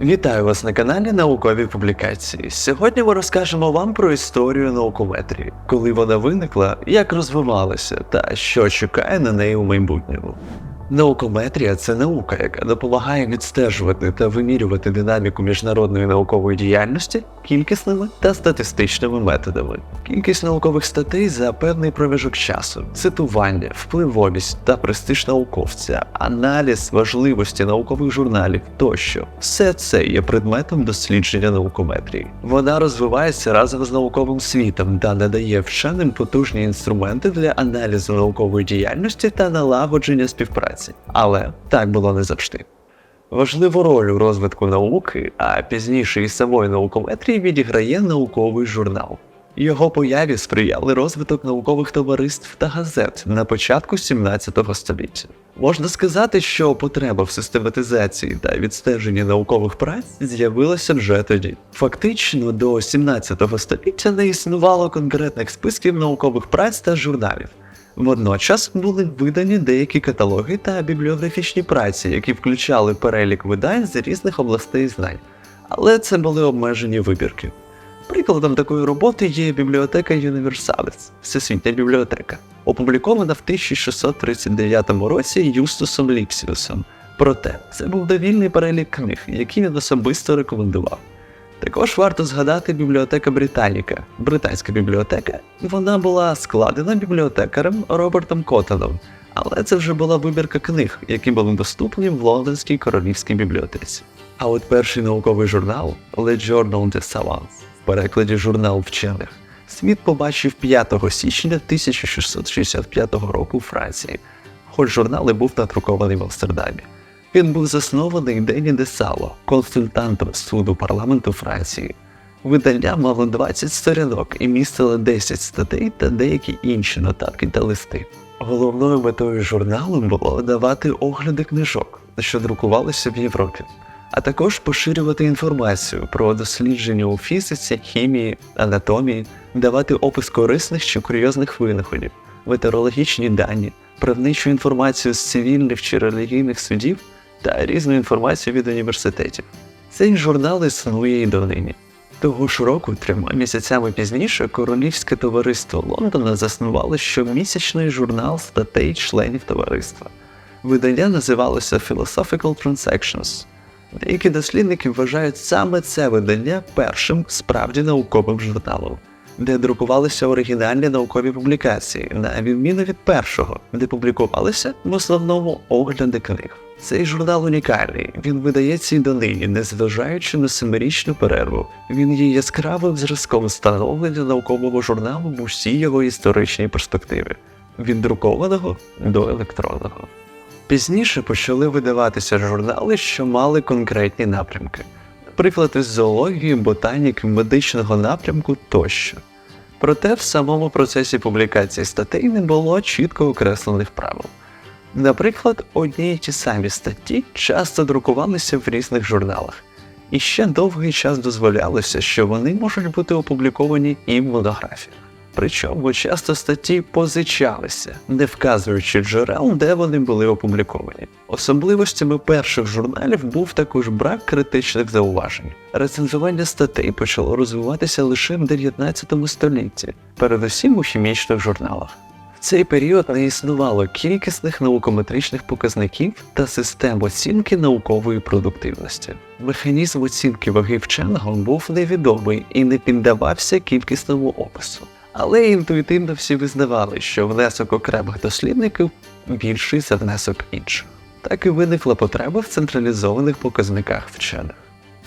Вітаю вас на каналі Наукові публікації. Сьогодні ми розкажемо вам про історію наукометрії, коли вона виникла, як розвивалася та що чекає на неї у майбутньому. Наукометрія це наука, яка допомагає відстежувати та вимірювати динаміку міжнародної наукової діяльності кількісними та статистичними методами. Кількість наукових статей за певний проміжок часу, цитування, впливовість та престиж науковця, аналіз важливості наукових журналів тощо все це є предметом дослідження наукометрії. Вона розвивається разом з науковим світом та надає вченим потужні інструменти для аналізу наукової діяльності та налагодження співпраці. Але так було не завжди. Важливу роль у розвитку науки, а пізніше і самої наукометрії відіграє науковий журнал. Його появі сприяли розвиток наукових товариств та газет на початку 17 століття. Можна сказати, що потреба в систематизації та відстеженні наукових праць з'явилася вже тоді. Фактично, до 17 століття не існувало конкретних списків наукових праць та журналів. Водночас були видані деякі каталоги та бібліографічні праці, які включали перелік видань з різних областей знань, але це були обмежені вибірки. Прикладом такої роботи є бібліотека Universalis, Всесвітня бібліотека, опублікована в 1639 році Юстусом Ліпсіусом. Проте це був довільний перелік книг, які він особисто рекомендував. Також варто згадати бібліотека Британіка, британська бібліотека. Вона була складена бібліотекарем Робертом Коттоном, але це вже була вибірка книг, які були доступні в Лондонській королівській бібліотеці. А от перший науковий журнал Le Journal des Savants, в перекладі журнал вчених, світ побачив 5 січня 1665 року у Франції, хоч журнал і був надрукований в Амстердамі. Він був заснований Дені де Сало, консультантом суду парламенту Франції. Видання мало 20 сторінок і містило 10 статей та деякі інші нотатки та листи. Головною метою журналу було давати огляди книжок, що друкувалися в Європі, а також поширювати інформацію про дослідження у фізиці, хімії, анатомії, давати опис корисних чи курйозних винаходів, метеорологічні дані, правничу інформацію з цивільних чи релігійних судів та різну інформацію від університетів. Цей журнал існує і донині. Того ж року, трьома місяцями пізніше, Королівське товариство Лондона заснувало щомісячний журнал статей членів товариства. Видання називалося Philosophical Transactions. Деякі дослідники вважають саме це видання першим справді науковим журналом, де друкувалися оригінальні наукові публікації, на відміну від першого, де публікувалися в основному огляди книг. Цей журнал унікальний, він видається і донині, незважаючи на семирічну перерву. Він є яскравим зразком становлення наукового журналу в усій його історичній перспективі від друкованого до електронного. Пізніше почали видаватися журнали, що мали конкретні напрямки, наприклад, із зоології, ботаніки, медичного напрямку тощо. Проте в самому процесі публікації статей не було чітко окреслених правил. Наприклад, одні й ті самі статті часто друкувалися в різних журналах, і ще довгий час дозволялося, що вони можуть бути опубліковані і в монографіях. Причому часто статті позичалися, не вказуючи джерел, де вони були опубліковані. Особливостями перших журналів був також брак критичних зауважень. Рецензування статей почало розвиватися лише в 19 столітті, передусім у хімічних журналах. Цей період не існувало кількісних наукометричних показників та систем оцінки наукової продуктивності. Механізм оцінки ваги вченого був невідомий і не піддавався кількісному опису. Але інтуїтивно всі визнавали, що внесок окремих дослідників більший за внесок інших. Так і виникла потреба в централізованих показниках вчених.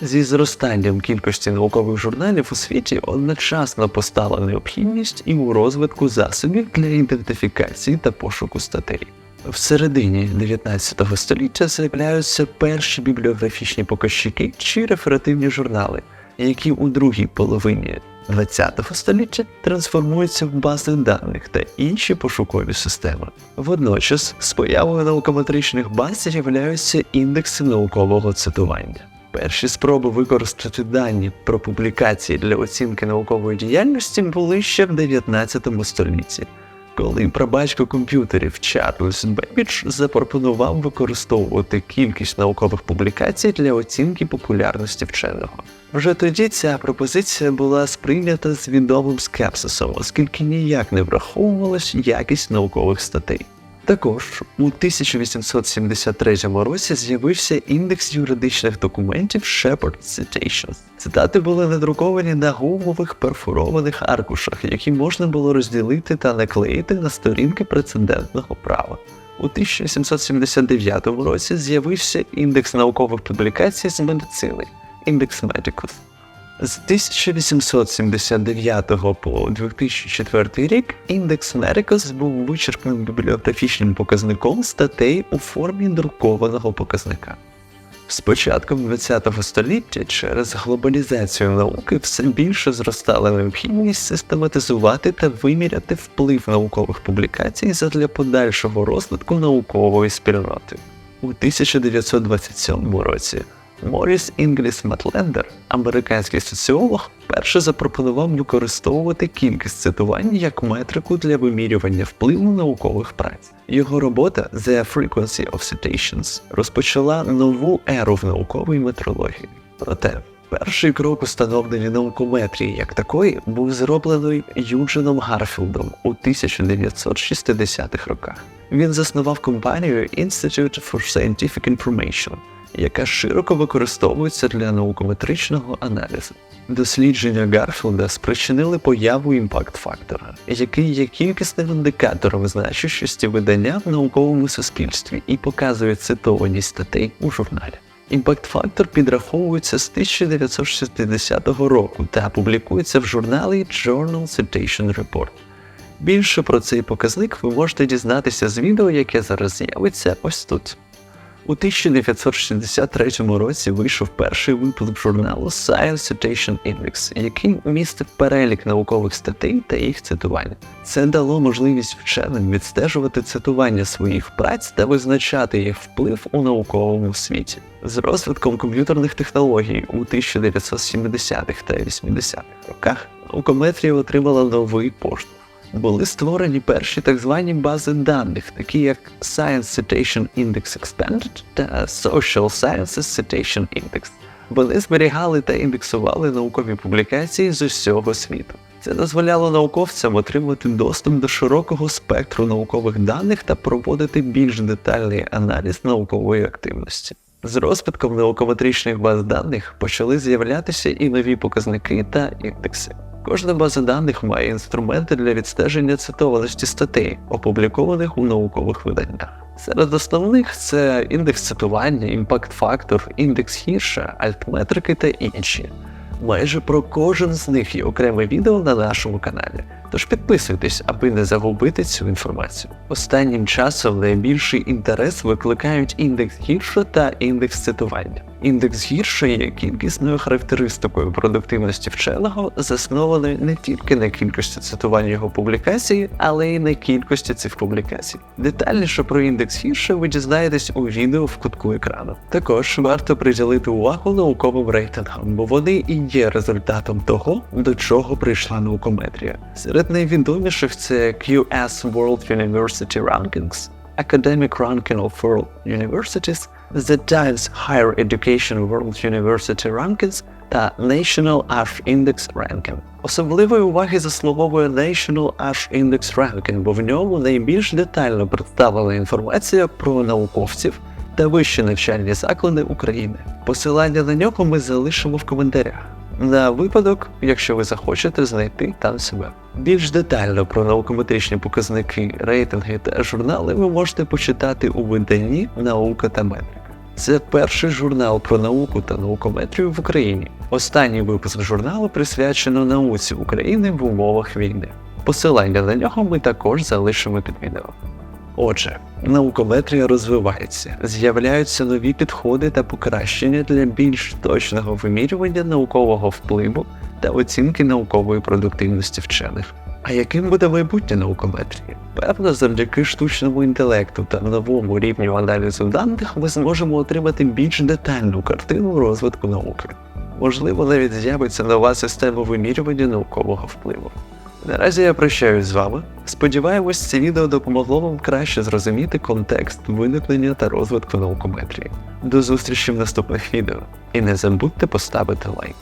Зі зростанням кількості наукових журналів у світі одночасно постала необхідність і у розвитку засобів для ідентифікації та пошуку статей. В середині 19 століття з'являються перші бібліографічні показчики чи реферативні журнали, які у другій половині 20 століття трансформуються в бази даних та інші пошукові системи. Водночас, з появою наукометричних баз з'являються індекси наукового цитування. Перші спроби використати дані про публікації для оцінки наукової діяльності були ще в 19 столітті. коли прабатько комп'ютерів Чарльз Бебідж запропонував використовувати кількість наукових публікацій для оцінки популярності вченого. Вже тоді ця пропозиція була сприйнята з відомим скепсисом, оскільки ніяк не враховувалась якість наукових статей. Також у 1873 році з'явився індекс юридичних документів Shepard Citations. Цитати були надруковані на гумових перфорованих аркушах, які можна було розділити та наклеїти на сторінки прецедентного права. У 1779 році з'явився індекс наукових публікацій з медицини Index Medicus. З 1879 по 2004 рік індекс Мерикос був вичерпним бібліографічним показником статей у формі друкованого показника. З початком ХХ століття через глобалізацію науки все більше зростала необхідність систематизувати та виміряти вплив наукових публікацій задля подальшого розвитку наукової спільноти. У 1927 році Моріс Інгліс Матлендер, американський соціолог, перше запропонував використовувати кількість цитувань як метрику для вимірювання впливу наукових праць. Його робота The Frequency of Citations розпочала нову еру в науковій метрології. Проте перший крок у становленні наукометрії як такої був зроблений Юджином Гарфілдом у 1960-х роках. Він заснував компанію Institute for Scientific Information, яка широко використовується для наукометричного аналізу. Дослідження Гарфілда спричинили появу імпакт-фактора, який є кількісним індикатором значущості видання в науковому суспільстві і показує цитованість статей у журналі. Імпакт-фактор підраховується з 1960 року та публікується в журналі Journal Citation Report. Більше про цей показник ви можете дізнатися з відео, яке зараз з'явиться ось тут. У 1963 році вийшов перший випуск журналу Science Citation Index, який містив перелік наукових статей та їх цитування. Це дало можливість вченим відстежувати цитування своїх праць та визначати їх вплив у науковому світі. З розвитком комп'ютерних технологій у 1970-х та 80-х роках наукометрія отримала новий поштовх були створені перші так звані бази даних, такі як Science Citation Index Expanded та Social Sciences Citation Index. Вони зберігали та індексували наукові публікації з усього світу. Це дозволяло науковцям отримати доступ до широкого спектру наукових даних та проводити більш детальний аналіз наукової активності. З розвитком наукометричних баз даних почали з'являтися і нові показники та індекси. Кожна база даних має інструменти для відстеження цитованості статей, опублікованих у наукових виданнях. Серед основних це індекс цитування, імпакт-фактор, індекс хірша, альтметрики та інші. Майже про кожен з них є окреме відео на нашому каналі, тож підписуйтесь, аби не загубити цю інформацію. Останнім часом найбільший інтерес викликають індекс гірша та індекс цитування. Індекс гірша є кількісною характеристикою продуктивності вченого, заснованої не тільки на кількості цитувань його публікацій, але й на кількості цих публікацій. Детальніше про індекс гірша ви дізнаєтесь у відео в кутку екрану. Також варто приділити увагу науковим рейтингам, бо вони і є результатом того, до чого прийшла наукометрія. Серед найвідоміших це QS World University Rankings, Academic Ranking of World Universities, The Times Higher Education World University Rankings та National Ash Index Ranking. Особливої уваги заслуговує National Ash Index Ranking, бо в ньому найбільш детально представлена інформація про науковців та вищі навчальні заклади України. Посилання на нього ми залишимо в коментарях. На випадок, якщо ви захочете знайти там себе. Більш детально про наукометричні показники, рейтинги та журнали ви можете почитати у виданні Наука та метрика. Це перший журнал про науку та наукометрію в Україні. Останній випуск журналу присвячено науці України в умовах війни. Посилання на нього ми також залишимо під відео. Отже, наукометрія розвивається, з'являються нові підходи та покращення для більш точного вимірювання наукового впливу та оцінки наукової продуктивності вчених. А яким буде майбутнє наукометрії? Певно, завдяки штучному інтелекту та новому рівню аналізу даних ми зможемо отримати більш детальну картину розвитку науки. Можливо, навіть з'явиться нова система вимірювання наукового впливу. Наразі я прощаюсь з вами. Сподіваємось, це відео допомогло вам краще зрозуміти контекст виникнення та розвитку наукометрії. До зустрічі в наступних відео. І не забудьте поставити лайк.